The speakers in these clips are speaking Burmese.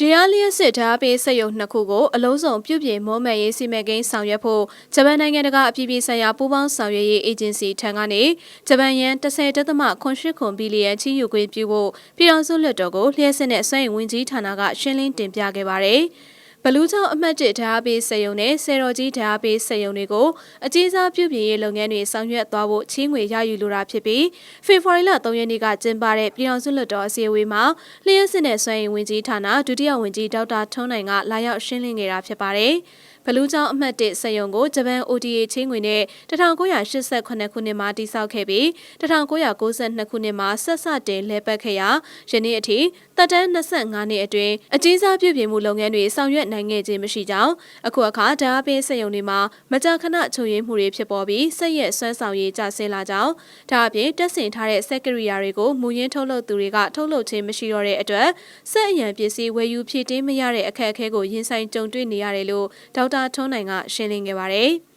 ရေအားလျက်စစ်ဓာတ်ပေးစက်ရုံနှစ်ခုကိုအလုံးစုံပြုပြင်မောမဲ့ရေးစီမံကိန်းဆောင်ရွက်ဖို့ဂျပန်နိုင်ငံတကာအပြည်ပြည်ဆိုင်ရာပူးပေါင်းဆောင်ရွက်ရေးအေဂျင်စီထံကနေဂျပန်ယန်10.8ခွန်ဘီလီယံချီးယူခွင့်ပြုဖို့ပြည်ထောင်စုလွှတ်တော်ကိုလျှက်စစ်နဲ့စွမ်းအင်ဝန်ကြီးဌာနကရှင်းလင်းတင်ပြခဲ့ပါတယ်။ ဘလူးချောင်းအမှတ်1ဓာတ်ပေးစက်ရုံနဲ့စေတော်ကြီးဓာတ်ပေးစက်ရုံတွေကိုအကြီးစားပြုပြင်ရေးလုပ်ငန်းတွေဆောင်ရွက်သွားဖို့ချင်းငွေရယူလိုတာဖြစ်ပြီးဖေဖော်ဝါရီလ3ရက်နေ့ကကျင်းပတဲ့ပြည်အောင်စုလွှတ်တော်အစည်းအဝေးမှာလျှက်စစ်နဲ့စွမ်းရည်ဝန်ကြီးဌာနဒုတိယဝန်ကြီးဒေါက်တာထွန်းနိုင်ကလာရောက်ရှင်းလင်းခဲ့တာဖြစ်ပါတယ်။ဘ လူးချောင်းအမှတ်1စက်ရုံကိုဂျပန် ODA ချင်းငွေနဲ့1988ခုနှစ်မှာတည်ဆောက်ခဲ့ပြီး1992ခုနှစ်မှာဆက်စတင်လဲပတ်ခဲ့ရာယနေ့အထိတပ်တန်း25နှစ်အတွင်းအကြီးစားပြုပြင်မှုလုပ်ငန်းတွေဆောင်ရွက်နိုင်ခဲ့ခြင်းမရှိကြောင်းအခုအခါဓာတ်အပင်းစက်ရုံတွေမှာမကြာခဏချုပ်ရင်းမှုတွေဖြစ်ပေါ်ပြီးစက်ရက်ဆွမ်းဆောင်ရေးကျဆင်းလာကြောင်းဒါအပြင်တက်ဆင်ထားတဲ့စက်ကရိယာတွေကိုမူရင်းထုတ်လုပ်သူတွေကထုတ်လုပ်ခြင်းမရှိတော့တဲ့အတွက်စက်အရန်ပစ္စည်းဝယ်ယူဖြည့်တင်းမရတဲ့အခက်အခဲကိုရင်ဆိုင်ကြုံတွေ့နေရတယ်လို့ဒေါက်တာထွန်းနိုင်ကရှင်းလင်းခဲ့ပါတယ်။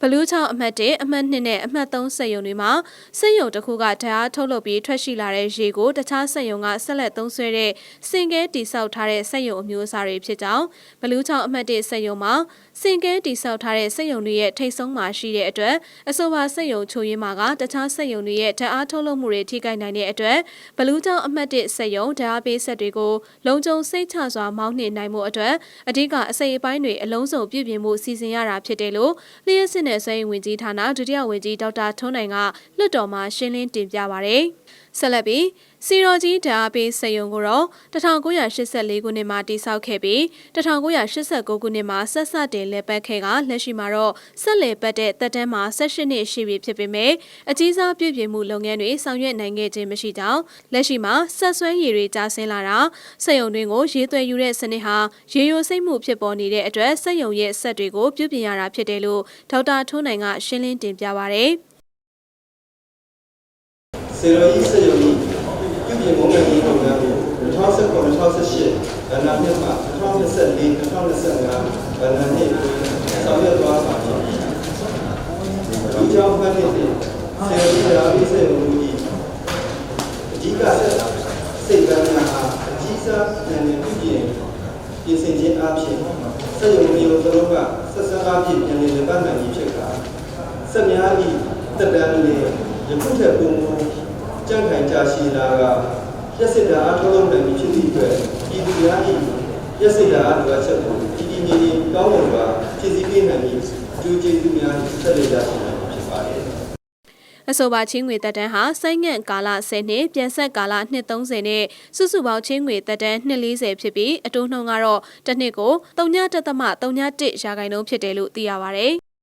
ဘလူးချောင်းအမှတ်1အမှတ်2နဲ့အမှတ်3စက်ရုံတွေမှာစက်ရုံတစ်ခုကဓာတ်ထုတ်လုပ်ပြီးထွက်ရှိလာတဲ့ရေကိုတခြားစက်ရုံကဆက်လက်သုံးစွဲတဲ့စင်ကဲတိဆောက်ထားတဲ့စက်ရုံအမျိုးအစားတွေဖြစ်ကြောင်းဘလူးချောင်းအမှတ်1စက်ရုံမှာစင်ကဲတိဆောက်ထားတဲ့စက်ရုံတွေရဲ့ထိတ်ဆုံးမှာရှိတဲ့အတွက်အဆိုပါစက်ရုံချိုရင်းမှာကတခြားစက်ရုံတွေရဲ့ဓာတ်ထုတ်လုပ်မှုတွေထိခိုက်နိုင်တဲ့အတွက်ဘလူးချောင်းအမှတ်1စက်ရုံဓာတ်ပေးဆက်တွေကိုလုံခြုံစိတ်ချစွာမောင်းနှင်နိုင်မှုအတွက်အဓိကအစိပ်အပိုင်းတွေအလုံးစုံပြုပြင်မှုစီစဉ်ရတာဖြစ်တယ်လို့လျှက်စစ်နဲ့စွမ်းရည်ဝန်ကြီးဌာနဒုတိယဝန်ကြီးဒေါက်တာထွန်းနိုင်ကလွှတ်တော်မှာရှင်းလင်းတင်ပြပါရယ်ဆက်လက်ပြီး စီရောကြီးဓာတ်ပေးစက်ရုံကိုတော့1984ခုနှစ်မှာတည်ဆောက်ခဲ့ပြီး1989ခုနှစ်မှာဆက်စတင်လည်ပတ်ခဲ့ကလက်ရှိမှာတော့ဆက်လည်ပတ်တဲ့တက်တန်းမှာ18နှစ်ရှိပြီဖြစ်ပေမဲ့အကြီးစားပြုပြင်မှုလုပ်ငန်းတွေဆောင်ရွက်နိုင်ခဲ့ခြင်းမရှိကြောင်းလက်ရှိမှာဆက်ဆွဲရည်တွေကျဆင်းလာတာစက်ရုံတွင်ကိုရေးသွဲယူတဲ့စနစ်ဟာရေယိုစိတ်မှုဖြစ်ပေါ်နေတဲ့အတွက်စက်ရုံရဲ့ဆက်တွေကိုပြုပြင်ရတာဖြစ်တယ်လို့ဒေါက်တာထွန်းနိုင်ကရှင်းလင်းတင်ပြပါရယ်စေရောကြီးစေရောကြီး ပြုပြင်မုံငယ်ကြီးလုပ်ငန်းကို2019 2018ဗဏ္ဍာနှစ်မှာ2024 2025ဗဏ္ဍာနှစ်ဆောင်ရွက်သွားပါမယ်။ဒီကြောင့်ဖတ်နေစေရောကြီးရာပြီးစေရောကြီးအကြီးကစိတ်ကမ်းများအားအကြီးစားဉာဏ်နဲ့ပြုပြင်ပြင်ဆင်ခြင်းအပြင်စက်ရုံမျိုးစလုံးကဆက်စပ်အဖြစ်ပြန်လည်လက်ပတ်နိုင်ဖြစ်တာစက်များဤတက်တန်းတွေယခုထက်ပိုမို ကြံ့ခိုင်ကြရှိလာကရက်စစ်တာအထောက်အပံ့နိုင်ဖြစ်သည့်အတွက်ပြည်သူများ၏ရက်စစ်တာအလိုအပ်ချက်ကိုပြည်ပြည်ညီညီကောင်းမွန်စွာဖြည့်ဆည်းပေးနိုင်ပြီးအကျိုးကျေးဇူးများဆက်လက်ရရှိနိုင်မှာဖြစ်ပါတယ်အဆိုပါချင်းငွေတက်တန်းဟာစိုင်းငံ့ကာလ10နှစ်ပြန်ဆက်ကာလ230နဲ့စုစုပေါင်းချင်းငွေတက်တန်း240ဖြစ်ပြီးအတိုးနှုန်းကတော့တစ်နှစ်ကို3.3.1ရာခိုင်နှုန်းဖြစ်တယ်လို့သိရပါဗျ။